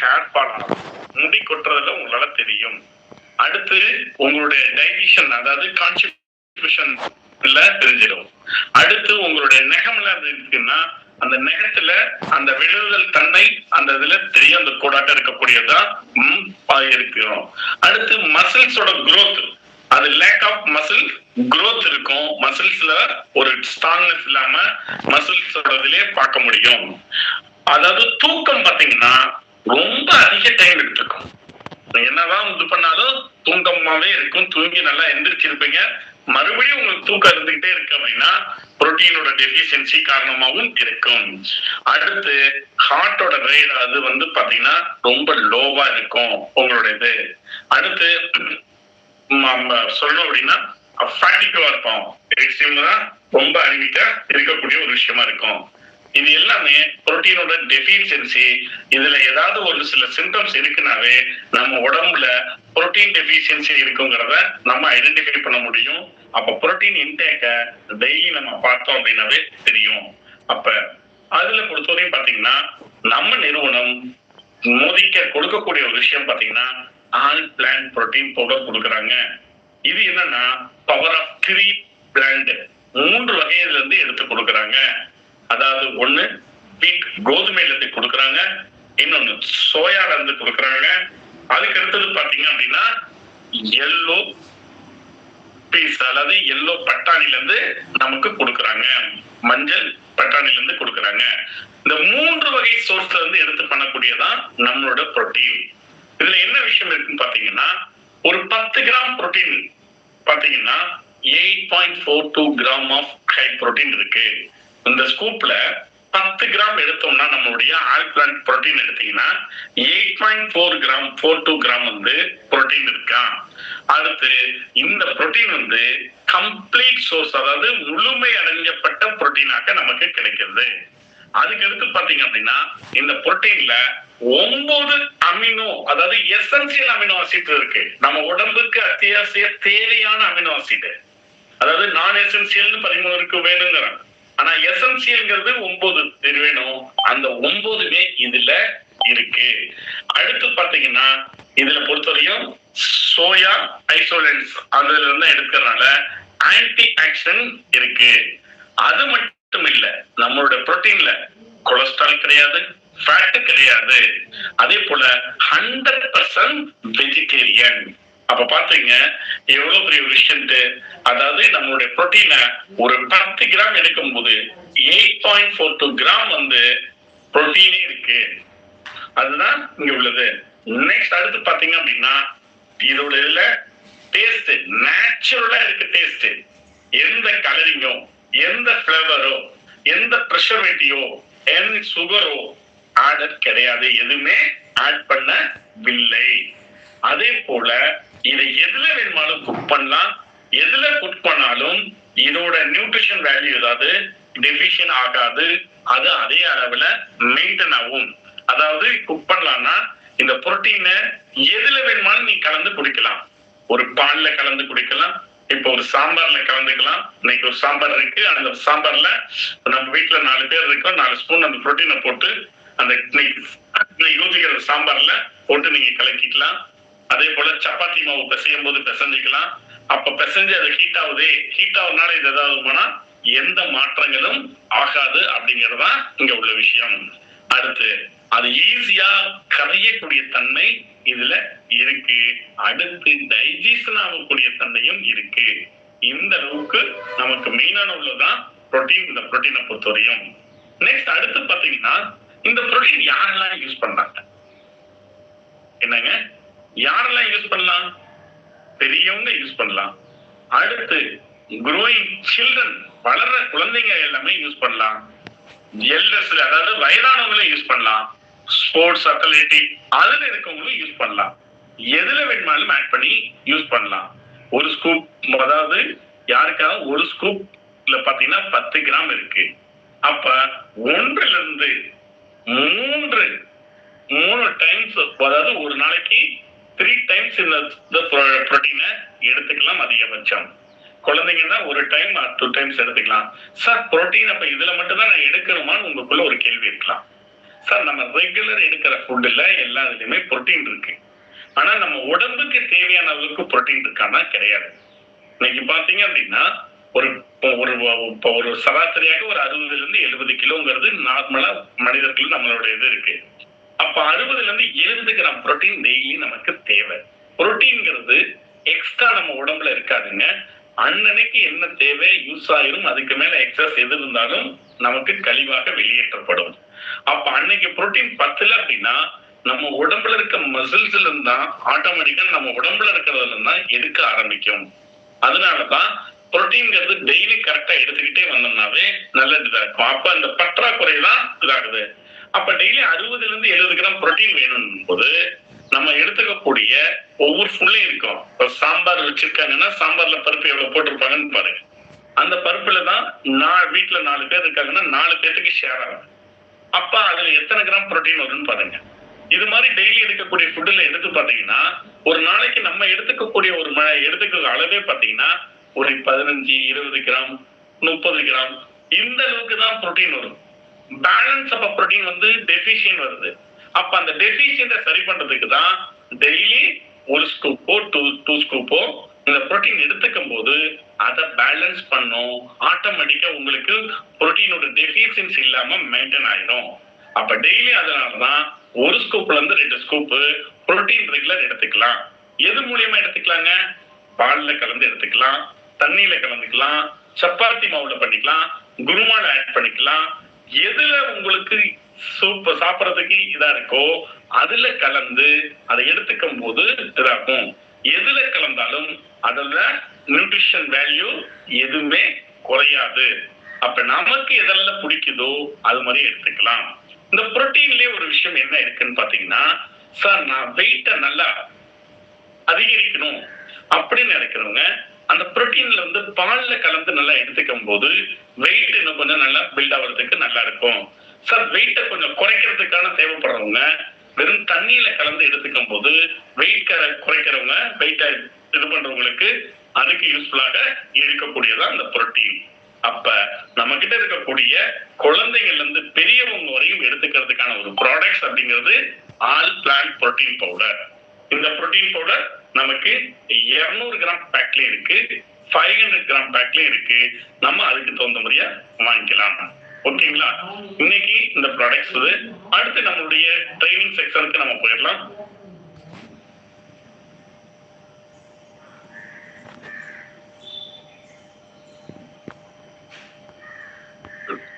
Hair fall ஆகும் முடி கொட்டுறதுல உங்களால தெரியும். அடுத்து உங்களுடைய டைஜஷன் அதாவது கான்ஸ்டிபியூஷன் தெரிஞ்சிடும். அடுத்து உங்களுடைய நெகம்ல அது இருக்குன்னா அந்த நெகத்துல அந்த விழுதல் தன்னை அந்த இதுல தெரியும். அந்த கூடாட்டம் இருக்கக்கூடியதா ம், இருக்கிறோம் அடுத்து மசில்ஸோட குரோத் அது லேக் ஆஃப் மசில் குரோத் இருக்கும். மசில்ஸ்ல ஒரு ஸ்ட்ராங்னஸ் இல்லாம மசில்ஸோட இதுலயே பார்க்க முடியும். அதாவது தூக்கம் பாத்தீங்கன்னா ரொம்ப அதிக டைம் எடுத்துக்கும் என்னதான் இது பண்ணாலும் தூக்கமாவே இருக்கும். தூங்கி நல்லா எந்திரிச்சிருப்பீங்க. மறுபடியும் உங்களுக்கு தூக்கம் இருந்துகிட்டே இருக்கு அப்படின்னா புரோட்டீனோட டெபிஷியன்சி காரணமாகவும் இருக்கும். அடுத்து ஹார்ட்டோட ரேட் அது வந்து பாத்தீங்கன்னா ரொம்ப லோவா இருக்கும் உங்களோட இது அடுத்து ம- சொல்லணும் அப்படின்னா ஃபேட்டிக்கா இருப்போம். எக்ஸ்ட்ரீம் தான் ரொம்ப அறிவிக்க இருக்கக்கூடிய ஒரு விஷயமா இருக்கும். இது எல்லாமே புரோட்டீனோட டெபிஷியன்சி இதுல ஏதாவது ஒரு சில சிம்டம்ஸ் இருக்குனாவே நம்ம உடம்புல புரோட்டீன் டெபிஷியன்சி இருக்குங்கிறத நம்ம ஐடென்டிஃபை பண்ண முடியும். அப்ப புரோட்டீன் இன்டேக்க டெய்லி நம்ம பார்த்தோம் அப்படின்னாவே தெரியும். அப்ப அதுல பொறுத்தவரையும் பாத்தீங்கன்னா நம்ம நிறுவனம் மோதிக்க கொடுக்கக்கூடிய ஒரு விஷயம் பாத்தீங்கன்னா ஆல் பிளான் புரோட்டீன் பவுடர் கொடுக்குறாங்க. இது என்னன்னா பவர் ஆஃப் த்ரீ பிளான்ட் மூன்று வகையில இருந்து எடுத்து கொடுக்குறாங்க. அதாவது ஒண்ணு வீட் கோதுமை இல்லத்தை கொடுக்குறாங்க இன்னொன்னு சோயா இருந்து கொடுக்குறாங்க. அதுக்கு அடுத்தது பாத்தீங்க அப்படின்னா எல்லோ பீஸ் அதாவது எல்லோ பட்டாணில இருந்து நமக்கு கொடுக்குறாங்க. மஞ்சள் பட்டாணில இருந்து கொடுக்குறாங்க. இந்த மூன்று வகை சோர்ஸ்ல இருந்து எடுத்து பண்ணக்கூடியதான் நம்மளோட புரோட்டீன் இதுல என்ன விஷயம் இருக்குன்னு பாத்தீங்கன்னா ஒரு பத்து கிராம் புரோட்டீன் பாத்தீங்கன்னா eight point four two gram of high protein இருக்கு. இந்த ஸ்கூப்ல பத்து கிராம் எடுத்தோம்னா நம்மளுடைய ஆல்பிளான்ட் புரோட்டீன் எடுத்தீங்கன்னா eight point four gram four two gram வந்து புரோட்டீன் இருக்கா? அடுத்து இந்த புரோட்டீன் வந்து கம்ப்ளீட் சோர்ஸ் அதாவது முழுமை அடைஞ்சப்பட்ட புரோட்டீனாக நமக்கு கிடைக்கிறது. அதுக்கு எடுத்து பாத்தீங்க அப்படின்னா இந்த புரோட்டீன்ல ஒன்பது அமினோ அதாவது எசன்சியல் அமினோ ஆசிட் இருக்கு. நம்ம உடம்புக்கு அத்தியாவசிய தேவையான அமினோ ஆசிட் அதாவது நான் எசென்சியல்னு பதிமூணு இருக்கு வேணுங்கிறான் ஆனா எசன்சியல்ங்கிறது ஒன்பது இது வேணும். அந்த ஒன்பதுமே இதுல இருக்கு. அடுத்து பாத்தீங்கன்னா இதுல பொறுத்தவரையும் சோயா ஐசோலன்ஸ் அதுல இருந்து எடுக்கிறதுனால ஆன்டி ஆக்சிடென்ட் இருக்கு. அது மட்டும் இல்ல நம்மளோட புரோட்டீன்ல கொலஸ்ட்ரால் கிடையாது ஃபேட் கிடையாது. அதே போல ஹண்ட்ரட் பர்சன்ட் வெஜிடேரியன் அப்ப பாத்தீங்க எவ்வளவு பெரிய ஒரு அதாவது நம்மளுடைய புரோட்டீனை ஒரு பத்து கிராம் எடுக்கும் போது eight point four two gram வந்து புரோட்டீனே இருக்கு. அதுதான் இங்க உள்ளது. நெக்ஸ்ட் அடுத்து பாத்தீங்க அப்படின்னா இதோட இதுல டேஸ்ட் நேச்சுரலா இருக்கு டேஸ்ட் எந்த கலரிங்கோ எந்த ஃபிளவரோ எந்த ப்ரெஷர்வேட்டிவோ எந்த சுகரோ ஆர்டர் கிடையாது. எதுவுமே ஆட் பண்ணவில்லை. அதே போல இதை எதுல வேணுமாலும் குக் பண்ணலாம். எதுல குக் பண்ணாலும் இதோட நியூட்ரிஷன் வேல்யூ ஏதாவது டெபிஷியன் ஆகாது. அது அதே அளவுல மெயின்டைன் ஆகும். அதாவது குக் பண்ணலாம்னா இந்த புரோட்டீனை எதுல வேணுமாலும் நீ கலந்து குடிக்கலாம். ஒரு பால்ல கலந்து குடிக்கலாம். இப்போ ஒரு சாம்பார்ல கலந்துக்கலாம். இன்னைக்கு ஒரு சாம்பார் இருக்கு. அந்த சாம்பார்ல நம்ம வீட்டுல நாலு பேர் இருக்கோம். நாலு ஸ்பூன் அந்த புரோட்டீனை போட்டு அந்த இன்னைக்கு சாம்பார்ல போட்டு நீங்க கலக்கிக்கலாம். அதே போல சப்பாத்தி மாவு பிசையும் போது பிசைஞ்சிக்கலாம். அப்ப பிசைஞ்சு அது ஹீட் ஆகுது. ஹீட் ஆகுறதுனால இது ஏதாவது போனா எந்த மாற்றங்களும் ஆகாது அப்படிங்கறதுதான் இங்க உள்ள விஷயம். அடுத்து அது ஈஸியா கரையக்கூடிய தன்மை இதுல இருக்கு. அடுத்து டைஜஷன் ஆகக்கூடிய தன்மையும் இருக்கு. இந்த அளவுக்கு நமக்கு மெயினான உள்ளதுதான் புரோட்டீன் இந்த புரோட்டீனை பொறுத்தவரையும். நெக்ஸ்ட் அடுத்து பாத்தீங்கன்னா இந்த புரோட்டீன் யாரெல்லாம் யூஸ் பண்றாங்க? என்னங்க? யாரெல்லாம் யூஸ் பண்ணலாம்? பெரியவங்க யூஸ் பண்ணலாம். அடுத்து குரோயிங் சில்ட்ரன் வளர்ற குழந்தைங்க எல்லாமே யூஸ் பண்ணலாம். எல்டர்ஸ்ல அதாவது வயதானவங்களும் யூஸ் பண்ணலாம். ஸ்போர்ட்ஸ் அத்லெட்டிக் அதுல இருக்கவங்களும் யூஸ் பண்ணலாம். எதுல வேணுமாலும் ஆட் பண்ணி யூஸ் பண்ணலாம். ஒரு ஸ்கூப் அதாவது யாருக்காவது ஒரு ஸ்கூப்ல பாத்தீங்கன்னா பத்து கிராம் இருக்கு. அப்ப ஒன்றுல இருந்து மூன்று மூணு டைம்ஸ் அதாவது ஒரு நாளைக்கு த்ரீ டைம்ஸ் இந்த புரோட்டீனை எடுத்துக்கலாம் அதிகபட்சம். குழந்தைங்கன்னா ஒரு டைம் டூ டைம்ஸ் எடுத்துக்கலாம். சார் புரோட்டீன் அப்ப இதுல மட்டும் தான் நான் எடுக்கணுமான்னு உங்களுக்குள்ள ஒரு கேள்வி இருக்கலாம். சார் நம்ம ரெகுலர் எடுக்கிற ஃபுட்டுல எல்லா இதுலயுமே புரோட்டீன் இருக்கு. ஆனா நம்ம உடம்புக்கு தேவையான அளவுக்கு புரோட்டீன் இருக்கான்னா கிடையாது. இன்னைக்கு பாத்தீங்க அப்படின்னா ஒரு ஒரு ஒரு சராசரியாக ஒரு அறுபதுல இருந்து எழுபது கிலோங்கிறது நார்மலா மனிதர்கள் நம்மளோட இது இருக்கு. அப்ப அறுபதுல இருந்து எழுபது கிராம் புரோட்டீன் டெய்லி நமக்கு தேவை. புரோட்டீன்ங்கிறது எக்ஸ்ட்ரா நம்ம உடம்புல இருக்காதுங்க. அன்னன்னைக்கு என்ன தேவை? யூஸ் ஆயிரும். அதுக்கு மேல எக்ஸஸ் எது இருந்தாலும் நமக்கு கழிவாக வெளியேற்றப்படும். அப்ப அன்னைக்கு புரோட்டீன் பத்துல அப்படின்னா நம்ம உடம்புல இருக்க மசில்ஸ்ல இருந்தா ஆட்டோமேட்டிக்கா நம்ம உடம்புல இருக்கிறதுல இருந்தா எடுக்க ஆரம்பிக்கும். அதனாலதான் புரோட்டீன்ங்கிறது டெய்லி கரெக்டா எடுத்துக்கிட்டே வந்தோம்னாவே நல்லது இருக்கும் அப்ப அந்த பற்றாக்குறை தான் இதாகுது. அப்ப டெய்லி அறுபதுல இருந்து எழுபது கிராம் புரோட்டீன் வேணும் போது நம்ம எடுத்துக்கக்கூடிய ஒவ்வொரு ஃபுல்லையும் இருக்கும். இப்போ சாம்பார் வச்சிருக்காங்கன்னா சாம்பார்ல பருப்பு எவ்வளவு போட்டிருப்பாங்கன்னு பாருங்க. அந்த பருப்புல தான் நான் வீட்டுல நாலு பேர் இருக்காங்கன்னா நாலு பேர்த்துக்கு ஷேர் ஆகும். அப்ப அதுல எத்தனை கிராம் புரோட்டீன் வரும்னு பாருங்க. இது மாதிரி டெய்லி எடுக்கக்கூடிய ஃபுட்டுல எடுத்து பாத்தீங்கன்னா ஒரு நாளைக்கு நம்ம எடுத்துக்கக்கூடிய ஒரு மழை எடுத்துக்க அளவே பாத்தீங்கன்னா ஒரு பதினஞ்சு இருபது கிராம் முப்பது கிராம் இந்த அளவுக்கு தான் புரோட்டீன் வரும். பேலன்ஸ் ஆஃப் புரோட்டீன் வந்து டெபிஷியன் வருது. அப்ப அந்த டெபிஷியன்ட சரி பண்றதுக்கு தான் டெய்லி ஒரு ஸ்கூப்போ டூ டூ ஸ்கூப்போ இந்த புரோட்டீன் எடுத்துக்கும் போது அதை பேலன்ஸ் பண்ணும். ஆட்டோமேட்டிக்கா உங்களுக்கு புரோட்டீனோட டெஃபிஷியன்சி இல்லாம மெயின்டைன் ஆயிடும் அப்ப டெய்லி அதனாலதான் ஒரு ஸ்கூப்ல இருந்து ரெண்டு ஸ்கூப்பு புரோட்டீன் ரெகுலர் எடுத்துக்கலாம். எது மூலியமா எடுத்துக்கலாங்க? பால்ல கலந்து எடுத்துக்கலாம் தண்ணியில கலந்துக்கலாம் சப்பாத்தி மாவுல பண்ணிக்கலாம் குருமால ஆட் பண்ணிக்கலாம் எதுல உங்களுக்கு சூப்ப சாப்பிடறதுக்கு இதா இருக்கோ அதுல கலந்து அதை எடுத்துக்கும் போது இதாகும். எதுல கலந்தாலும் அதுல நியூட்ரிஷன் வேல்யூ எதுவுமே குறையாது. அப்ப நமக்கு எதெல்லாம் பிடிக்குதோ அது மாதிரி எடுத்துக்கலாம். இந்த புரோட்டீன்லயே ஒரு விஷயம் என்ன இருக்குன்னு பாத்தீங்கன்னா சார் நான் வெயிட்ட நல்லா அதிகரிக்கணும் அப்படின்னு நினைக்கிறவங்க அந்த புரோட்டீன்ல வந்து பால்ல கலந்து நல்லா எடுத்துக்கும் போது வெயிட் இன்னும் கொஞ்சம் நல்லா பில்ட் ஆகிறதுக்கு நல்லா இருக்கும். சார் வெயிட்டை கொஞ்சம் குறைக்கிறதுக்கான தேவைப்படுறவங்க வெறும் தண்ணியில கலந்து எடுத்துக்கும் போது வெயிட் குறைக்கிறவங்க வெயிட்டை இது பண்றவங்களுக்கு அதுக்கு யூஸ்ஃபுல்லாக இருக்கக்கூடியதான் அந்த புரோட்டீன். அப்ப நம்ம கிட்ட இருக்கக்கூடிய குழந்தைங்கள்ல இருந்து பெரியவங்க வரையும் எடுத்துக்கிறதுக்கான ஒரு ப்ராடக்ட்ஸ் அப்படிங்கிறது ஆல் பிளான்ட் புரோட்டீன் பவுடர் இந்த புரோட்டீன் பவுடர் நமக்கு 200 கிராம் பேக்ல இருக்கு ஃபைவ் ஹண்ட்ரட் கிராம் பேக்ல இருக்கு. நம்ம அதுக்கு தகுந்த முறையா வாங்கிக்கலாம். ஓகேங்களா? இன்னைக்கு இந்த ப்ராடக்ட்ஸ் அடுத்து நம்மளுடைய ட்ரைனிங் செக்ஷனுக்கு நம்ம போயிடலாம்.